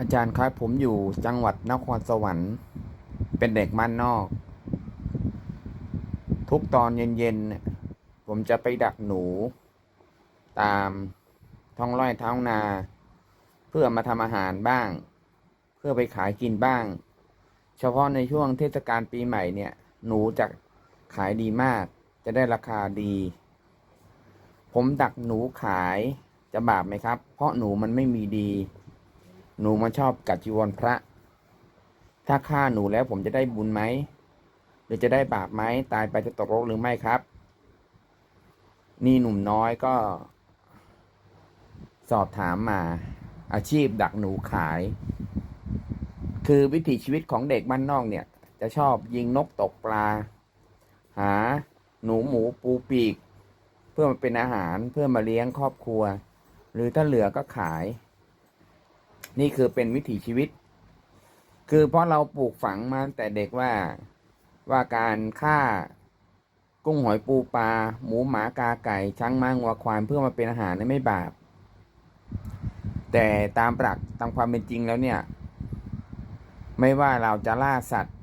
อาจารย์ครับผมอยู่จังหวัดนครสวรรค์ เป็นเด็กบ้านนอก ทุกตอนเย็นๆผมจะไปดักหนู ตามท้องไร่ท้องนา เพื่อมาทำอาหารบ้าง เพื่อไปขายกินบ้าง เฉพาะในช่วงเทศกาลปีใหม่เนี่ย หนูจะขายดีมาก จะได้ราคาดี ผมดักหนูขายจะบาปไหมครับ เพราะหนูมันไม่มีดี หนูมันชอบกัดจีวรพระ ถ้าฆ่าหนูแล้วผมจะได้บุญไหม หรือจะได้บาปไหม ตายไปจะตกโรกหรือไม่ครับ นี่หนุ่มน้อยก็ สอบถามมา อาชีพดักหนูขาย คือวิถีชีวิตของเด็กบ้านนอกเนี่ย จะชอบยิงนกตกปลา หา หนูหมูปูปีก เพื่อมาเป็นอาหารเพื่อมาเลี้ยงครอบครัว หรือถ้าเหลือก็ขาย นี่คือเป็นวิถีชีวิต คือเพราะเราปลูกฝังมาแต่เด็กว่าว่าการฆ่ากุ้งหอยปูปลาหมูหมากาไก่ช้างม้างัวควายเพื่อมาเป็นอาหารนี่ไม่บาป แต่ตามหลักตามความเป็นจริงแล้วเนี่ย ไม่ว่าเราจะล่าสัตว์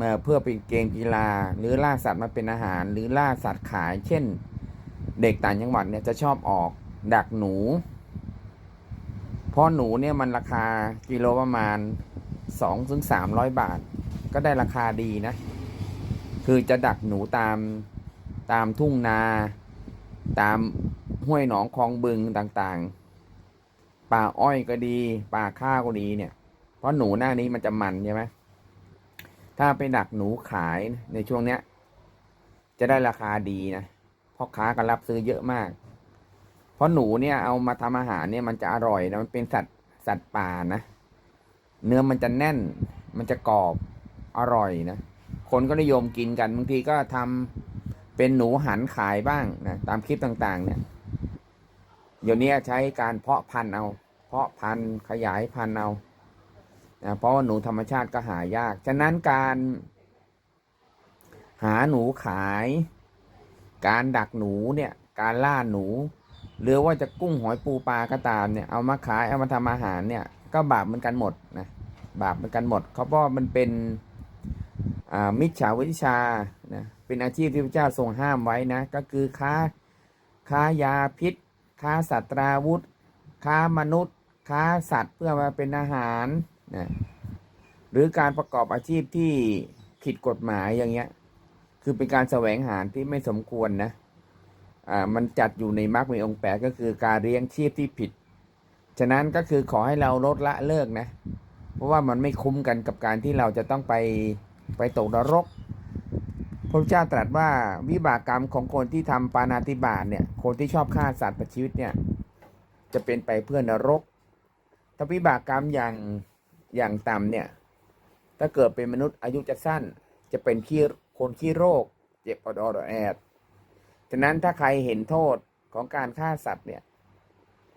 มาเพื่อเป็นเกมกีฬา หรือล่าสัตว์มาเป็นอาหาร หรือล่าสัตว์ขาย เช่น เด็กต่างจังหวัดเนี่ยจะชอบออก ดักหนู ราะหนูเนี่ยมันราคากิโลประมาณสองถึงสามร้อยบาท ก็ได้ราคาดีนะ คือจะดักหนูตามตามทุ่งนา ตามห้วยหนองคลองบึงต่างๆ ป่าอ้อยก็ดีป่าข้าวก็ดีเนี่ย เพราะหนูหน้านี้มันจะมันใช่ไหมถ้าไปดักหนูขายในช่วงเนี้ย จะได้ราคาดีนะพ่อค้าก็รับซื้อเยอะมาก เพราะหนูเนี่ยเอามาทำอาหารเนี่ยมันจะอร่อยนะมันเป็นสัตว์สัตว์ป่านะเนื้อมันจะแน่น มันจะกรอบอร่อยนะคนก็นิยมกินกันบางทีก็ทำเป็นหนูหันขายบ้างนะตามคลิปต่างๆ เนี่ยเดี๋ยวนี้ใช้การเพาะพันธุ์เอา เพาะพันธุ์ขยายพันธุ์เอานะเพราะว่าหนูธรรมชาติก็หายาก ฉะนั้นการหาหนูขาย การดักหนูเนี่ย การล่าหนู หรือว่าจะกุ้งหอยปูปลาก็ตามเนี่ยเอามาขายเอามาทำอาหารเนี่ยก็บาปเหมือนกันหมดนะบาปเหมือนกันหมดเขาเพราะมันเป็นมิจฉาวิชานะเป็นอาชีพที่พระเจ้าทรงห้ามไว้นะก็คือค้าค้ายาพิษ ค้าสัตราวุธ ค้ามนุษย์ ค้าสัตว์เพื่อมาเป็นอาหารนะหรือการประกอบอาชีพที่ผิดกฎหมายอย่างเงี้ยคือเป็นการแสวงหาที่ไม่สมควรนะ มันจัดอยู่ในมรรคมีองค์แปดก็คือการเลี้ยงชีพที่ผิด ฉะนั้นก็คือขอให้เราลดละเลิกนะ เพราะว่ามันไม่คุ้มกันกับการที่เราจะต้องไปไปตกนรก พระเจ้าตรัสว่าวิบากกรรมของคนที่ทำปานาติบาตเนี่ย คนที่ชอบฆ่าสัตว์ประชีวิตเนี่ย จะเป็นไปเพื่อนรก ถ้าวิบากกรรมอย่างอย่างต่ำเนี่ย ถ้าเกิดเป็นมนุษย์อายุจะสั้น จะเป็นขี้คนขี้โรค เจ็บอดออดแอด ฉะนั้นถ้าใครเห็นโทษของการฆ่าสัตว์เนี่ย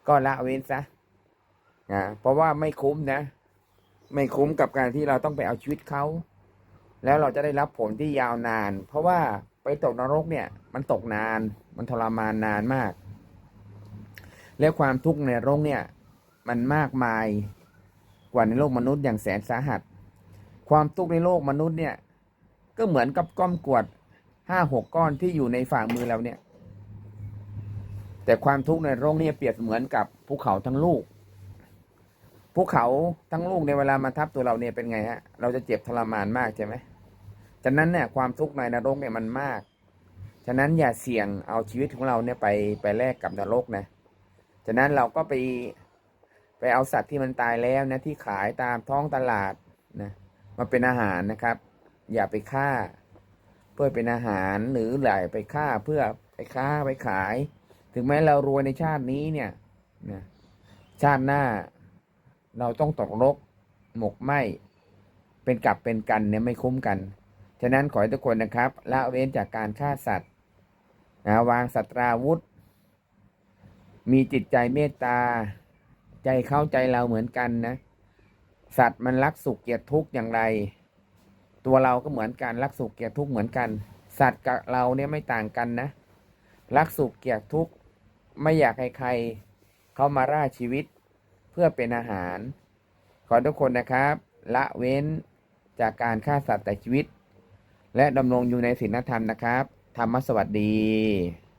ก็ละเว้นซะนะเพราะว่าไม่คุ้มนะ ไม่คุ้มกับการที่เราต้องไปเอาชีวิตเขา แล้วเราจะได้รับผลที่ยาวนาน เพราะว่าไปตกนรกเนี่ย มันตกนาน มันทรมานนานมาก และความทุกข์ในนรกเนี่ย มันมากมายกว่าในโลกมนุษย์อย่างแสนสาหัส ความทุกข์ในโลกมนุษย์เนี่ย ก็เหมือนกับก้อนกรวด ห้าหกก้อนที่อยู่ในฝ่ามือเราเนี่ย แต่ความทุกข์ในโลกนี้เปรียบเหมือนกับภูเขาทั้งลูกภูเขาทั้งลูกในเวลามาทับตัวเราเนี่ยเป็นไงฮะ เราจะเจ็บทรมานมากใช่ไหมฉะนั้นเนี่ยความทุกข์ในนรกเนี่ยมันมาก ฉะนั้นอย่าเสี่ยงเอาชีวิตของเราเนี่ยไปไปแลกกับนรกนะ ฉะนั้นเราก็ไปไปเอาสัตว์ที่มันตายแล้วนะที่ขายตามท้องตลาดนะมาเป็นอาหารนะครับ อย่าไปฆ่า พื่อเป็นอาหารหรือไหลไปฆ่าเพื่อไปค้าไปขาย ถึงแม้เรารวยในชาตินี้เนี่ยนะชาติหน้าเราต้องตกรกหมกไหมเป็นกลับเป็นกันเนี่ยไม่คุ้มกัน ฉะนั้นขอให้ทุกคนนะครับละเว้นจากการฆ่าสัตว์นะวางสัตราวุธ มีจิตใจเมตตา ใจเข้าใจเราเหมือนกันนะ สัตว์มันรักสุขเกลียดทุกข์อย่างไร ตัวเราก็เหมือนกันรักสุขเกลียดทุกข์เหมือนกัน สัตว์กับเราเนี่ยไม่ต่างกันนะ รักสุขเกลียดทุกข์ไม่อยากให้ใคร เข้ามาร่าชีวิตเพื่อเป็นอาหารขขอทุกคนนะครับ ละเว้นจากการฆ่าสัตว์แต่ชีวิต และดำรงอยู่ในศีลธรรมนะครับ ธรรมสวัสดี